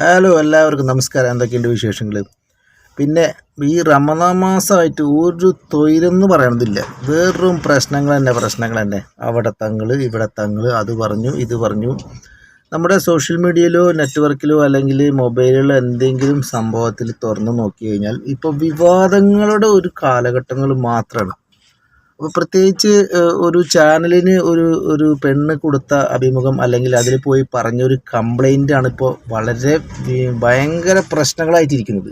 Hello എല്ലാവർക്കും നമസ്കാരം. എന്തൊക്കെയുണ്ട് വിശേഷങ്ങൾ പിന്നെ ഈ റമദാൻ മാസമായിട്ട് ഒരു തൊഴിലെന്ന് പറയണതില്ല. വെറും പ്രശ്നങ്ങൾ തന്നെ പ്രശ്നങ്ങൾ തന്നെ. അവിടെ തങ്ങൾ ഇവിടെ തങ്ങൾ അത് പറഞ്ഞു ഇത് പറഞ്ഞു. നമ്മുടെ സോഷ്യൽ മീഡിയയിലോ നെറ്റ്വർക്കിലോ അല്ലെങ്കിൽ മൊബൈലിലോ എന്തെങ്കിലും സംഭവത്തിൽ തുറന്നു നോക്കി കഴിഞ്ഞാൽ ഇപ്പോൾ വിവാദങ്ങളുടെ ഒരു കാലഘട്ടങ്ങൾ മാത്രമാണ് അപ്പോൾ പ്രത്യേകിച്ച് ഒരു ചാനലിന് ഒരു ഒരു പെണ്ണ് കൊടുത്ത അഭിമുഖം അല്ലെങ്കിൽ അതിൽ പോയി പറഞ്ഞൊരു കംപ്ലൈന്റ് ആണ് ഇപ്പോൾ വളരെ ഭയങ്കര പ്രശ്നങ്ങളായിട്ടിരിക്കുന്നത്.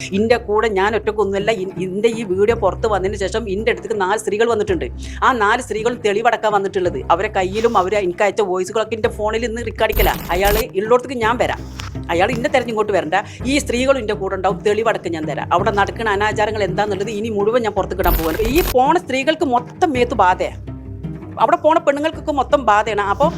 ഇന്റെ കൂടെ ഞാൻ ഒറ്റക്കൊന്നുമല്ല. ഇന്റെ ഈ വീഡിയോ പുറത്ത് വന്നതിന് ശേഷം ഇന്റെ അടുത്തേക്ക് നാല് സ്ത്രീകൾ വന്നിട്ടുണ്ട്. ആ നാല് സ്ത്രീകളും തെളിവടക്കാൻ വന്നിട്ടുള്ളത്. അവരെ കയ്യിലും അവരെ എനിക്ക് അയച്ച വോയിസുകളൊക്കെ എന്റെ ഫോണിൽ ഇന്ന് റിക്കാർഡിക്കല അയാൾ ഉള്ളിടത്തേക്ക് ഞാൻ വരാം. അയാൾ ഇന്നെ തെരഞ്ഞിങ്ങോട്ട് വരണ്ട. ഈ സ്ത്രീകളും എന്റെ കൂടെ ഉണ്ടാവും. തെളിവടക്കം ഞാൻ തരാം. അവിടെ നടക്കുന്ന അനാചാരങ്ങൾ എന്താണെന്നുള്ളത് ഇനി മുഴുവൻ ഞാൻ പുറത്ത് കിടാൻ പോകുന്നു ഈ പോണ സ്ത്രീകൾക്ക് മൊത്തം മേത്ത് ബാധയാണ് അവിടെ പോണ പെണ്ണുങ്ങൾക്കൊക്കെ മൊത്തം ബാധയാണ്. അപ്പോൾ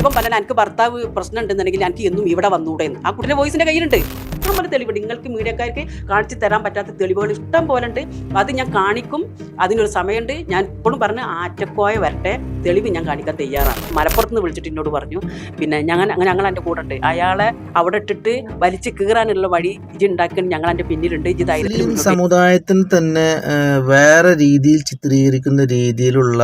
ഇവൻ പറഞ്ഞാൽ എനിക്ക് ഭർത്താവ് പ്രശ്നം ഉണ്ടെന്നുണ്ടെങ്കിൽ എനിക്ക് എന്നും ഇവിടെ വന്നൂടെ ആ കുട്ടിയുടെ വോയിസിന്റെ കയ്യിലുണ്ട്. നമ്മൾ തെളിവ്. നിങ്ങൾക്ക് മീഡിയക്കാർക്ക് കാണിച്ചു തരാൻ പറ്റാത്ത തെളിവുകൾ ഇഷ്ടം പോലെ ഉണ്ട്. അത് ഞാൻ കാണിക്കും. അതിനൊരു സമയമുണ്ട്. ഞാൻ ഇപ്പോഴും പറഞ്ഞ് ആറ്റക്കോയ വരട്ടെ. തെളിവ് ഞാൻ കാണിക്കാൻ തയ്യാറാണ്. മലപ്പുറത്ത് നിന്ന് വിളിച്ചിട്ട് എന്നോട് പറഞ്ഞു. പിന്നെ ഞങ്ങൾ അങ്ങനെ ഞങ്ങൾ എന്റെ കൂടെ ഉണ്ട്. അയാളെ അവിടെ ഇട്ടിട്ട് വലിച്ചു കീറാനുള്ള വഴി ഇജ് ഉണ്ടാക്കാൻ ഞങ്ങൾ എന്റെ പിന്നിലുണ്ട്. ഇജ് ധൈര്യത്തിൽ സമുദായത്തിന് തന്നെ വേറെ രീതിയിൽ ചിത്രീകരിക്കുന്ന രീതിയിലുള്ള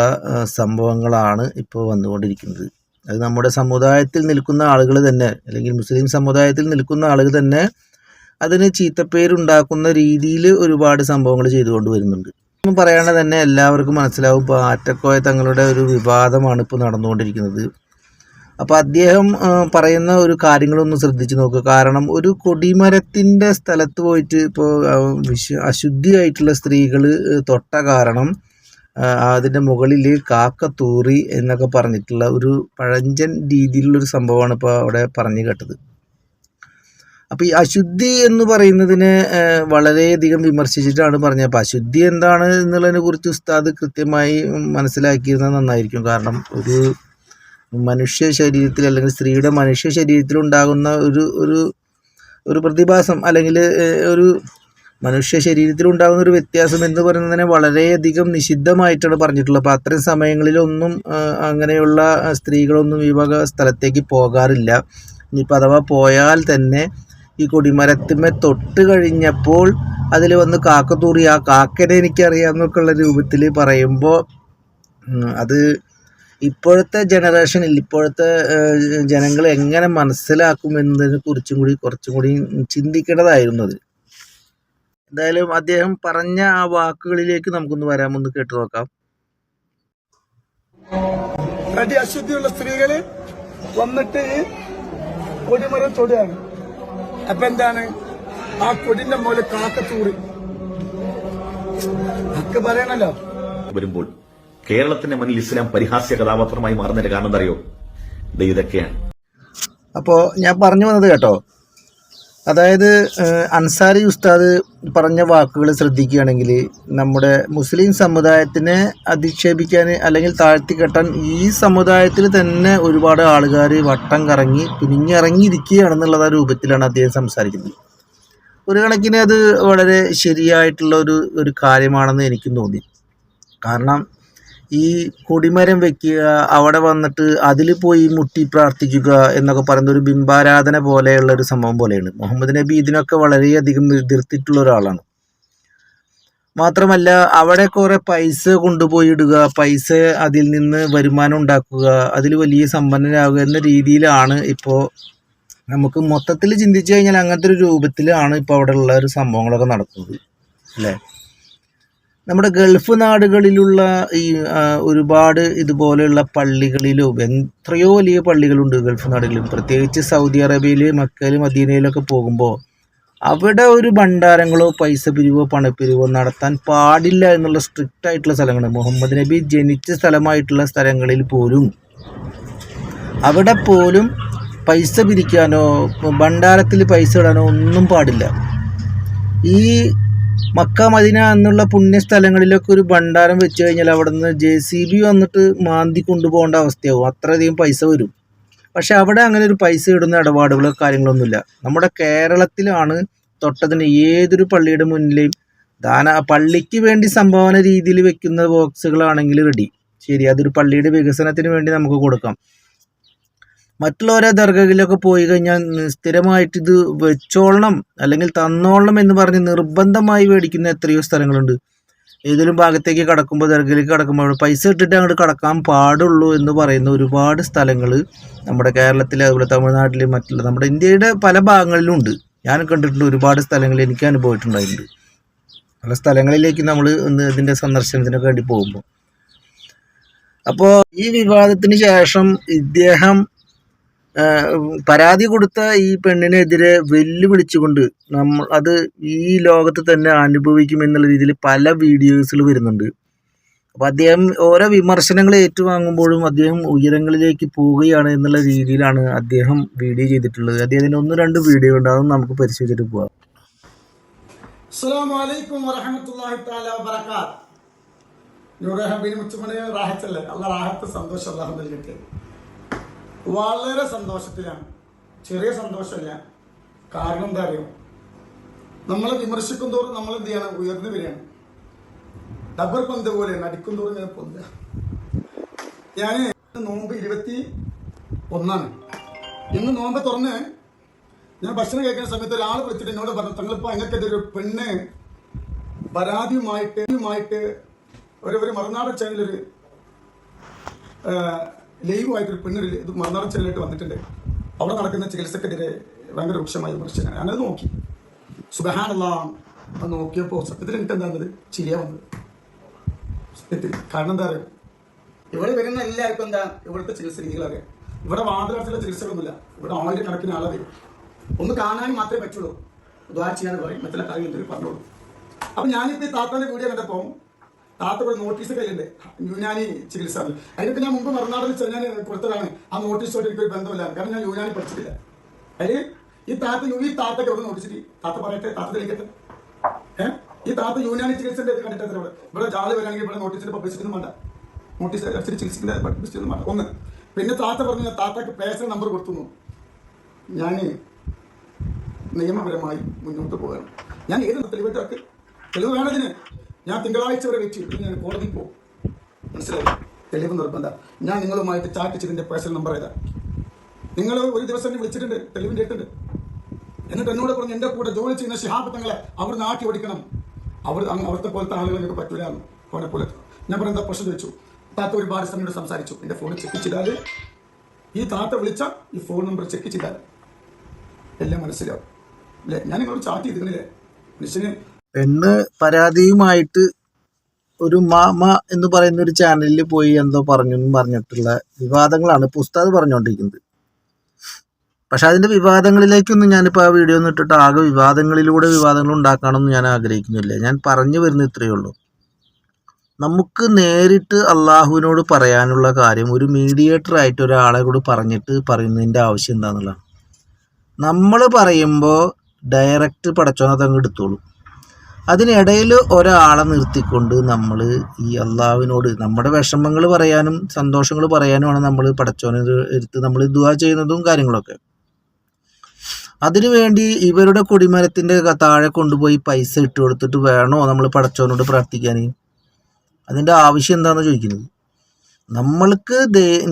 സംഭവങ്ങളാണ് ഇപ്പോൾ വന്നുകൊണ്ടിരിക്കുന്നത്. അത് നമ്മുടെ സമുദായത്തിൽ നിൽക്കുന്ന ആളുകൾ തന്നെ അല്ലെങ്കിൽ മുസ്ലിം സമുദായത്തിൽ നിൽക്കുന്ന ആളുകൾ തന്നെ അതിന് ചീത്തപ്പേരുണ്ടാക്കുന്ന രീതിയിൽ ഒരുപാട് സംഭവങ്ങൾ ചെയ്തുകൊണ്ട് വരുന്നുണ്ട്. പറയാണ്ട് തന്നെ എല്ലാവർക്കും മനസ്സിലാവും ഇപ്പോൾ ആറ്റക്കോയ തങ്ങളുടെ ഒരു വിവാദമാണ് ഇപ്പോൾ നടന്നുകൊണ്ടിരിക്കുന്നത്. അപ്പോൾ അദ്ദേഹം പറയുന്ന ഒരു കാര്യങ്ങളൊന്ന് ശ്രദ്ധിച്ച് നോക്കുക കാരണം ഒരു കൊടിമരത്തിന്റെ സ്ഥലത്ത് പോയിട്ട് ഇപ്പോൾ വിശ അശുദ്ധിയായിട്ടുള്ള സ്ത്രീകൾ തൊട്ട കാരണം അതിന്റെ മുകളിൽ കാക്ക തൂറി എന്നൊക്കെ പറഞ്ഞിട്ടുള്ള ഒരു പഴഞ്ചൻ രീതിയിലുള്ളൊരു സംഭവമാണ് ഇപ്പോൾ അവിടെ പറഞ്ഞു കേട്ടത്. അപ്പോൾ ഈ അശുദ്ധി എന്ന് പറയുന്നതിനെ വളരെയധികം വിമർശിച്ചിട്ടാണ് പറഞ്ഞത്. അപ്പോൾ അശുദ്ധി എന്താണ് എന്നുള്ളതിനെ കുറിച്ച് ഉസ്താദ് കൃത്യമായി മനസ്സിലാക്കിയിരുന്നത് നന്നായിരിക്കും. കാരണം ഒരു മനുഷ്യ ശരീരത്തിൽ അല്ലെങ്കിൽ സ്ത്രീയുടെ മനുഷ്യ ശരീരത്തിൽ ഉണ്ടാകുന്ന ഒരു ഒരു ഒരു പ്രതിഭാസം അല്ലെങ്കിൽ ഒരു മനുഷ്യ ശരീരത്തിൽ ഉണ്ടാകുന്ന ഒരു വ്യത്യാസം എന്ന് പറയുന്നതിനെ വളരെയധികം നിഷിദ്ധമായിട്ടാണ് പറഞ്ഞിട്ടുള്ളത്. അപ്പോൾ അത്തരം സമയങ്ങളിലൊന്നും അങ്ങനെയുള്ള സ്ത്രീകളൊന്നും ഈ സ്ഥലത്തേക്ക് പോകാറില്ല. ഇനിയിപ്പോൾ അഥവാ പോയാൽ തന്നെ ഈ കൊടിമരത്തിന്മേ തൊട്ട് കഴിഞ്ഞപ്പോൾ അതിൽ വന്ന് കാക്കത്തൂറി ആ കാക്കനെ എനിക്കറിയാമെന്നൊക്കെ ഉള്ള രൂപത്തിൽ പറയുമ്പോൾ അത് ഇപ്പോഴത്തെ ജനറേഷനിൽ ഇപ്പോഴത്തെ ജനങ്ങൾ എങ്ങനെ മനസ്സിലാക്കും എന്നതിനെ കുറിച്ചും കൂടി കുറച്ചും കൂടി ചിന്തിക്കേണ്ടതായിരുന്നു അത്. എന്തായാലും അദ്ദേഹം പറഞ്ഞ ആ വാക്കുകളിലേക്ക് നമുക്കൊന്ന് വരാമൊന്ന് കേട്ടു നോക്കാം. അടി അശുദ്ധിയുള്ള സ്ത്രീകൾ വന്നിട്ട് കൊടിമരം തൊടുകയാണ്. അപ്പൊ എന്താണ്? ആ കൊടിന്റെ മുകളിൽ കാക്കത്തൂറി ഒക്കെ പറയണല്ലോ. വരുമ്പോൾ കേരളത്തിന്റെ മുന്നിൽ ഇസ്ലാം പരിഹാസ്യ കഥാപാത്രമായി മാറുന്നതിന്റെ കാരണം എന്തറിയോ ഇത് ഇതൊക്കെയാണ്. അപ്പോ ഞാൻ പറഞ്ഞു വന്നത് കേട്ടോ അതായത് അൻസാരി ഉസ്താദ് പറഞ്ഞ വാക്കുകൾ ശ്രദ്ധിക്കുകയാണെങ്കിൽ നമ്മുടെ മുസ്ലിം സമുദായത്തിനെ അധിക്ഷേപിക്കാൻ അല്ലെങ്കിൽ താഴ്ത്തിക്കെട്ടാൻ ഈ സമുദായത്തിൽ തന്നെ ഒരുപാട് ആളുകാർ വട്ടം കറങ്ങി തുനിഞ്ഞിറങ്ങിയിരിക്കുകയാണെന്നുള്ള രൂപത്തിലാണ് അദ്ദേഹം സംസാരിക്കുന്നത്. ഒരു കണക്കിന് അത് വളരെ ശരിയായിട്ടുള്ള ഒരു ഒരു കാര്യമാണെന്ന് എനിക്കും തോന്നി. കാരണം ഈ കൊടിമരം വെക്കുക അവിടെ വന്നിട്ട് അതിൽ പോയി മുട്ടി പ്രാർത്ഥിക്കുക എന്നൊക്കെ പറയുന്ന ഒരു ബിംബാരാധന പോലെയുള്ള ഒരു സംഭവം പോലെയാണ്. മുഹമ്മദ് നബി ഇതിനൊക്കെ വളരെയധികം എതിർത്തിട്ടുള്ള ഒരാളാണ്. മാത്രമല്ല അവിടെ കുറെ പൈസ കൊണ്ടുപോയി ഇടുക പൈസ അതിൽ നിന്ന് വരുമാനം ഉണ്ടാക്കുക അതിൽ വലിയ സമ്പന്നരാകുക എന്ന രീതിയിലാണ് ഇപ്പോൾ നമുക്ക് മൊത്തത്തിൽ ചിന്തിച്ചു കഴിഞ്ഞാൽ അങ്ങനത്തെ ഒരു രൂപത്തിലാണ് ഇപ്പോൾ അവിടെ ഉള്ള ഒരു സംഭവങ്ങളൊക്കെ നടക്കുന്നത്. അല്ലേ? നമ്മുടെ ഗൾഫ് നാടുകളിലുള്ള ഈ ഒരുപാട് ഇതുപോലെയുള്ള പള്ളികളിലും എത്രയോ വലിയ പള്ളികളുണ്ട് ഗൾഫ് നാടുകളിലും. പ്രത്യേകിച്ച് സൗദി അറേബ്യയിൽ മക്കയിൽ മദീനയിലൊക്കെ പോകുമ്പോൾ അവിടെ ഒരു ഭണ്ഡാരങ്ങളോ പൈസ പിരിവോ പണപ്പിരിവോ നടത്താൻ പാടില്ല എന്നുള്ള സ്ട്രിക്റ്റ് ആയിട്ടുള്ള സ്ഥലങ്ങൾ മുഹമ്മദ് നബി ജനിച്ച സ്ഥലമായിട്ടുള്ള സ്ഥലങ്ങളിൽ പോലും അവിടെ പോലും പൈസ പിരിക്കാനോ ഭണ്ഡാരത്തിൽ പൈസ ഇടാനോ ഒന്നും പാടില്ല. ഈ മക്ക മദീന എന്നുള്ള പുണ്യ സ്ഥലങ്ങളിലൊക്കെ ഒരു ഭണ്ഡാരം വെച്ച് കഴിഞ്ഞാൽ അവിടെ നിന്ന് ജെ സി ബി വന്നിട്ട് മാന്തി കൊണ്ടുപോകേണ്ട അവസ്ഥയാവും. അത്രയധികം പൈസ വരും. പക്ഷെ അവിടെ അങ്ങനെ ഒരു പൈസ ഇടുന്ന ഇടപാടുകളോ കാര്യങ്ങളൊന്നുമില്ല. നമ്മുടെ കേരളത്തിലാണ് തൊട്ടതിന് ഏതൊരു പള്ളിയുടെ മുന്നിലെയും ദാന പള്ളിക്ക് വേണ്ടി സംഭാവന രീതിയിൽ വെക്കുന്ന ബോക്സുകളാണെങ്കിൽ റെഡി. ശരി അതൊരു പള്ളിയുടെ വികസനത്തിന് വേണ്ടി നമുക്ക് കൊടുക്കാം. മറ്റുള്ളവരെ ദർഗയിലൊക്കെ പോയി കഴിഞ്ഞാൽ സ്ഥിരമായിട്ട് ഇത് വെച്ചോളണം അല്ലെങ്കിൽ തന്നോളണം എന്ന് പറഞ്ഞ് നിർബന്ധമായി മേടിക്കുന്ന എത്രയോ സ്ഥലങ്ങളുണ്ട്. ഏതെങ്കിലും ഭാഗത്തേക്ക് കടക്കുമ്പോൾ ദർഗയിലേക്ക് കടക്കുമ്പോൾ പൈസ ഇട്ടിട്ട് അങ്ങോട്ട് കടക്കാൻ പാടുള്ളൂ എന്ന് പറയുന്ന ഒരുപാട് സ്ഥലങ്ങൾ നമ്മുടെ കേരളത്തിൽ അതുപോലെ തമിഴ്നാട്ടിൽ മറ്റുള്ള നമ്മുടെ ഇന്ത്യയുടെ പല ഭാഗങ്ങളിലും ഉണ്ട് ഞാൻ കണ്ടിട്ടുള്ള ഒരുപാട് സ്ഥലങ്ങൾ എനിക്ക് അനുഭവമായിട്ടുണ്ടായിട്ടുണ്ട് പല സ്ഥലങ്ങളിലേക്ക് നമ്മൾ ഒന്ന് ഇതിന്റെ സന്ദർശനത്തിനൊക്കെ വേണ്ടി പോകുമ്പോൾ. അപ്പോൾ ഈ വിവാദത്തിന് ശേഷം ഇദ്ദേഹം പരാതി കൊടുത്ത ഈ പെണ്ണിനെതിരെ വെല്ലുവിളിച്ചുകൊണ്ട് നമ്മൾ അത് ഈ ലോകത്ത് തന്നെ അനുഭവിക്കുമെന്നുള്ള രീതിയിൽ പല വീഡിയോസിൽ വരുന്നുണ്ട്. അപ്പോൾ അദ്ദേഹം ഓരോ വിമർശനങ്ങൾ ഏറ്റുവാങ്ങുമ്പോഴും അദ്ദേഹം ഉയരങ്ങളിലേക്ക് പോവുകയാണ് എന്നുള്ള രീതിയിലാണ് അദ്ദേഹം വീഡിയോ ചെയ്തിട്ടുള്ളത്. അദ്ദേഹത്തിന്റെ ഒന്ന് രണ്ട് വീഡിയോ ഉണ്ട്. നമുക്ക് പരിശോധിച്ചിട്ട് പോവാം. അസ്സലാമു അലൈക്കും സന്തോഷം അല്ലാഹു നൽകട്ടെ. വളരെ സന്തോഷത്തിലാണ്. ചെറിയ സന്തോഷമല്ല. കാരണം എന്താ അറിയോ? നമ്മളെ വിമർശിക്കും തോറും നമ്മൾ എന്ത് ചെയ്യണം? ഉയർന്നു വരികയാണ്. ഡബർ പന്ത് പോലെ നടിക്കും തോറും ഞാൻ പൊന്ത ഞാൻ നോമ്പ് ഇരുപത്തി ഒന്നാണ്. ഇന്ന് നോമ്പ് തുറന്ന് ഞാൻ ഭക്ഷണം കഴിക്കുന്ന സമയത്ത് ഒരാൾ വിളിച്ചിട്ട് എന്നോട് പറഞ്ഞു തങ്ങളിപ്പോ അങ്ങനത്തെ പെണ്ണ് പരാതിയുമായിട്ട് യുമായിട്ട് ഒരു ഒരു മറുനാടൻ ചാനലൊരു ലൈവായിട്ട് പെണ്ണിൽ ഇത് മറുനാടൻ വന്നിട്ടുണ്ട്. അവിടെ നടക്കുന്ന ചികിത്സക്കെതിരെ ഭയങ്കര രൂക്ഷമായ വിമർശനം ഞാനത് നോക്കി. സുബഹാനുള്ള അത് നോക്കിയപ്പോൾ സത്യത്തിൽ എനിക്ക് എന്താ ചിരിയാ വന്നത്. സത്യത്തിൽ. കാരണം എന്താ പറയുക ഇവിടെ വരുന്ന എല്ലാവർക്കും എന്താ? ഇവിടുത്തെ ചികിത്സ അറിയാം. ഇവിടെ വാതിലടച്ചുള്ള ചികിത്സകളൊന്നുമില്ല. ഇവിടെ ആയിരക്കണക്കിന് ആളെ ഒന്ന് കാണാൻ മാത്രമേ പറ്റുള്ളൂ. ദ്വാ ചെയ്യാൻ പറയും. മറ്റുള്ള കാര്യങ്ങൾ എന്തെങ്കിലും പറഞ്ഞോളൂ. അപ്പൊ ഞാനിപ്പോ ഈ താത്താന്റെ വീഡിയോ കണ്ടപ്പോ താത്ത നോട്ടീസ് കയ്യിലുണ്ട് യുനാനി ചികിത്സ. അതിനൊക്കെ ഞാൻ മുമ്പ് മറുനാടിൽ ചെന്നാൽ കൊടുത്തതാണ്. ആ നോട്ടീസോട് എനിക്ക് ഒരു ബന്ധമില്ല. കാരണം ഞാൻ യുനാനി പഠിച്ചിട്ടില്ല. അതിൽ ഈ താത്ത ഈ താത്തൊക്കെ എവിടെ നോട്ടിച്ചിട്ട് താത്ത പറയട്ടെ താത്ത തെളിക്കട്ടെ ഏഹ് ഈ താത്ത യുനാനി ചികിത്സന്റെ ഇത് കണ്ടിട്ട് ഇവിടെ ഇവിടെ ആൾ വരാണെങ്കിൽ ഇവിടെ നോട്ടീസിന്റെ പബ്ലിസിറ്റി വേണ്ട. നോട്ടീസ് ചികിത്സിക്കുന്ന പബ്ലിസിറ്റി വേണ്ട. ഒന്ന് പിന്നെ താത്ത പറഞ്ഞു താത്തക്ക് പേഴ്സണൽ നമ്പർ കൊടുത്തു ഞാൻ നിയമപരമായി മുന്നോട്ട് പോകണം ഞാൻ ഏത് തെളിവിട്ടൊക്കെ തെളിവ് വേണതിന് ഞാൻ തിങ്കളാഴ്ച വരെ പിന്നെ ഞാൻ കോടതി പോകും. മനസ്സിലായി? തെളിവ് നിർബന്ധ. ഞാൻ നിങ്ങളുമായിട്ട് ചാറ്റ് ചെയ്തതിന്റെ പേഴ്സണൽ നമ്പർ ഏതാ നിങ്ങൾ ഒരു ദിവസം എന്നെ വിളിച്ചിട്ടുണ്ട് തെളിവിന്റെ ഇട്ടുണ്ട് എന്നിട്ട് എന്നോട് പറഞ്ഞു എന്റെ കൂടെ ജോലി ചെയ്യുന്ന ഷിഹാബ് തങ്ങളെ അവർ ഓടിക്കണം. അവർ അവിടുത്തെ പോലത്തെ ആളുകൾ എനിക്ക് പറ്റൂല ഫോണെ പോലെ. ഞാൻ പറഞ്ഞ എന്താ പ്രശ്നം? ചോദിച്ചു. താത്ത ഒരുപാട് സമയം സംസാരിച്ചു. എന്റെ ഫോൺ ചെക്ക് ചെയ്താൽ ഈ താത്ത വിളിച്ച ഈ ഫോൺ നമ്പർ ചെക്ക് ചെയ്താൽ. എല്ലാം മനസ്സിലാവും. അല്ലേ? ഞാൻ നിങ്ങളോട് ചാറ്റ് ചെയ്തിരുന്നില്ലേ? മനുഷ്യന് പെണ്ണ് പരാതിയുമായിട്ട് ഒരു മാമ എന്ന് പറയുന്ന ഒരു ചാനലിൽ പോയി എന്തോ പറഞ്ഞു എന്ന് പറഞ്ഞിട്ടുള്ള വിവാദങ്ങളാണ് പുസ്തകം പറഞ്ഞുകൊണ്ടിരിക്കുന്നത് പക്ഷെ അതിന്റെ വിവാദങ്ങളിലേക്കൊന്നും ഞാനിപ്പോൾ ആ വീഡിയോ ഒന്നും ഇട്ടിട്ട് ആകെ വിവാദങ്ങളിലൂടെ വിവാദങ്ങൾ ഉണ്ടാക്കാനൊന്നും ഞാൻ ആഗ്രഹിക്കുന്നില്ല. ഞാൻ പറഞ്ഞു വരുന്ന ഇത്രയേ ഉള്ളൂ. നമുക്ക് നേരിട്ട് അള്ളാഹുവിനോട് പറയാനുള്ള കാര്യം ഒരു മീഡിയേറ്റർ ആയിട്ട് ഒരാളെ കൂടി പറഞ്ഞിട്ട് പറയുന്നതിന്റെ ആവശ്യം എന്താണെന്നുള്ളതാണ് നമ്മൾ പറയുമ്പോൾ ഡയറക്റ്റ് പടച്ചോനത്ത് അങ്ങ് എടുത്തോളൂ. അതിനിടയിൽ ഒരാളെ നിർത്തിക്കൊണ്ട് നമ്മൾ ഈ അള്ളാവിനോട് നമ്മുടെ വിഷമങ്ങൾ പറയാനും സന്തോഷങ്ങൾ പറയാനുമാണ് നമ്മൾ പടച്ചോനെ എടുത്ത് നമ്മൾ ദുവാ ചെയ്യുന്നതും കാര്യങ്ങളൊക്കെ. അതിനുവേണ്ടി ഇവരുടെ കൊടിമരത്തിന്റെ താഴെ കൊണ്ടുപോയി പൈസ ഇട്ട് കൊടുത്തിട്ട് വേണോ നമ്മൾ പടച്ചോനോട് പ്രാർത്ഥിക്കാൻ? അതിന്റെ ആവശ്യം എന്താണെന്ന് ചോദിക്കുന്നത്? നമ്മൾക്ക്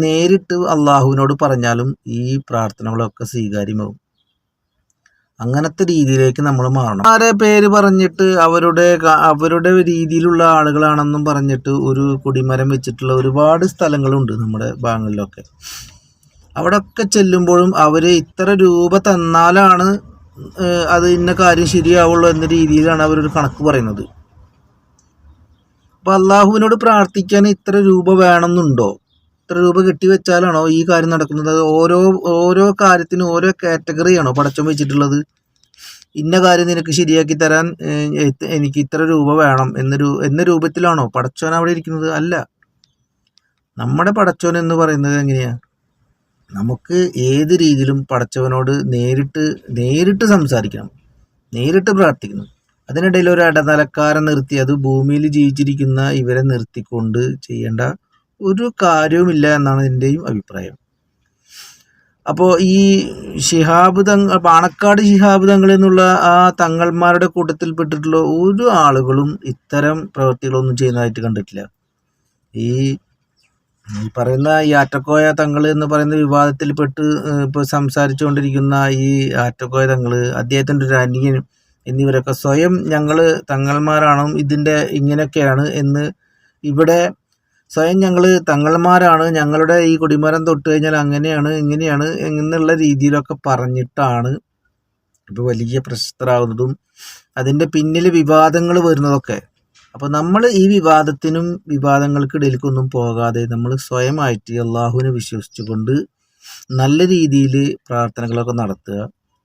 നേരിട്ട് അള്ളാഹുവിനോട് പറഞ്ഞാലും ഈ പ്രാർത്ഥനകളൊക്കെ സ്വീകാര്യമാവും. അങ്ങനത്തെ രീതിയിലേക്ക് നമ്മൾ മാറണം. ആരെ പേര് പറഞ്ഞിട്ട് അവരുടെ അവരുടെ രീതിയിലുള്ള ആളുകളാണെന്നും പറഞ്ഞിട്ട് ഒരു കൊടിമരം വെച്ചിട്ടുള്ള ഒരുപാട് സ്ഥലങ്ങളുണ്ട് നമ്മുടെ ഭാഗങ്ങളിലൊക്കെ. അവിടെയൊക്കെ ചെല്ലുമ്പോഴും അവർ ഇത്ര രൂപ തന്നാലാണ് അത് ഇന്ന കാര്യം ശരിയാവുള്ളൂ എന്ന രീതിയിലാണ് അവരൊരു കണക്ക് പറയുന്നത്. അപ്പോൾ അള്ളാഹുവിനോട് പ്രാർത്ഥിക്കാൻ ഇത്ര രൂപ വേണമെന്നുണ്ടോ? ഇത്ര രൂപ കെട്ടിവെച്ചാലാണോ ഈ കാര്യം നടക്കുന്നത്? അത് ഓരോ ഓരോ കാര്യത്തിനും ഓരോ കാറ്റഗറിയാണോ പടച്ചം വെച്ചിട്ടുള്ളത്? ഇന്ന കാര്യം നിനക്ക് ശരിയാക്കി തരാൻ എനിക്ക് ഇത്ര രൂപ വേണം എന്ന രൂ എന്ന രൂപത്തിലാണോ പടച്ചോൻ അവിടെ ഇരിക്കുന്നത്? അല്ല. നമ്മുടെ പടച്ചോൻ എന്ന് പറയുന്നത് എങ്ങനെയാ? നമുക്ക് ഏത് രീതിയിലും പടച്ചവനോട് നേരിട്ട് നേരിട്ട് സംസാരിക്കണം. നേരിട്ട് പ്രാർത്ഥിക്കണം. അതിനിടയിൽ ഒരു ഇടനിലക്കാരൻ നിർത്തി അത് ഭൂമിയിൽ ജീവിച്ചിരിക്കുന്ന ഇവരെ നിർത്തിക്കൊണ്ട് ചെയ്യേണ്ട ഒരു കാര്യവുമില്ല എന്നാണ് എന്റെയും അഭിപ്രായം. അപ്പോൾ ഈ ശിഹാബ് തങ്ങൾ പാണക്കാട് ശിഹാബ് തങ്ങൾ എന്നുള്ള ആ തങ്ങൾമാരുടെ കൂട്ടത്തിൽപ്പെട്ടിട്ടുള്ള ഒരു ആളുകളും ഇത്തരം പ്രവൃത്തികളൊന്നും ചെയ്യുന്നതായിട്ട് കണ്ടിട്ടില്ല. ഈ ഈ പറയുന്ന ഈ ആറ്റക്കോയ തങ്ങൾ എന്ന് പറയുന്ന വിവാദത്തിൽപ്പെട്ട് ഇപ്പോൾ സംസാരിച്ചുകൊണ്ടിരിക്കുന്ന ഈ ആറ്റക്കോയ തങ്ങൾ അദ്ദേഹത്തിന്റെ ഒരു അനിയൻ എന്നിവരൊക്കെ സ്വയം ഞങ്ങൾ തങ്ങൾമാരാണ് ഇതിന്റെ ഇങ്ങനെയൊക്കെയാണ് എന്ന് ഇവിടെ സ്വയം ഞങ്ങൾ തങ്ങൾമാരാണ്. ഞങ്ങളുടെ ഈ കുടിമരം തൊട്ട് കഴിഞ്ഞാൽ അങ്ങനെയാണ് ഇങ്ങനെയാണ് എന്നുള്ള രീതിയിലൊക്കെ പറഞ്ഞിട്ടാണ് ഇപ്പോൾ വലിയ പ്രശസ്തരാകുന്നതും അതിന്റെ പിന്നിൽ വിവാദങ്ങൾ വരുന്നതൊക്കെ. അപ്പോൾ നമ്മൾ ഈ വിവാദത്തിനും വിവാദങ്ങൾക്കിടയിലേക്കൊന്നും പോകാതെ നമ്മൾ സ്വയമായിട്ട് അള്ളാഹുവിനെ വിശ്വസിച്ചുകൊണ്ട് നല്ല രീതിയിൽ പ്രാർത്ഥനകളൊക്കെ നടത്തുക.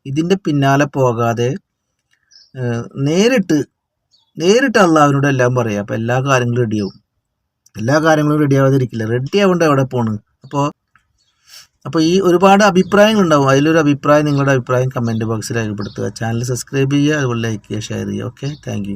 ഇതിന്റെ പിന്നാലെ പോകാതെ നേരിട്ട് നേരിട്ട് അള്ളാഹുവിനോട് എല്ലാം പറയാം. അപ്പോൾ എല്ലാ കാര്യങ്ങളും റെഡിയാവും എല്ലാ കാര്യങ്ങളും റെഡി ആവാതിരിക്കില്ല. റെഡി ആവേണ്ട എവിടെ പോണ്? അപ്പോൾ അപ്പോൾ ഈ ഒരുപാട് അഭിപ്രായങ്ങളുണ്ടാവും. അതിലൊരു അഭിപ്രായം നിങ്ങളുടെ അഭിപ്രായം കമന്റ് ബോക്സിൽ രേഖപ്പെടുത്തുക. ചാനൽ സബ്സ്ക്രൈബ് ചെയ്യുക അതുപോലെ ലൈക്ക് ചെയ്യുക ഷെയർ ചെയ്യുക. Okay thank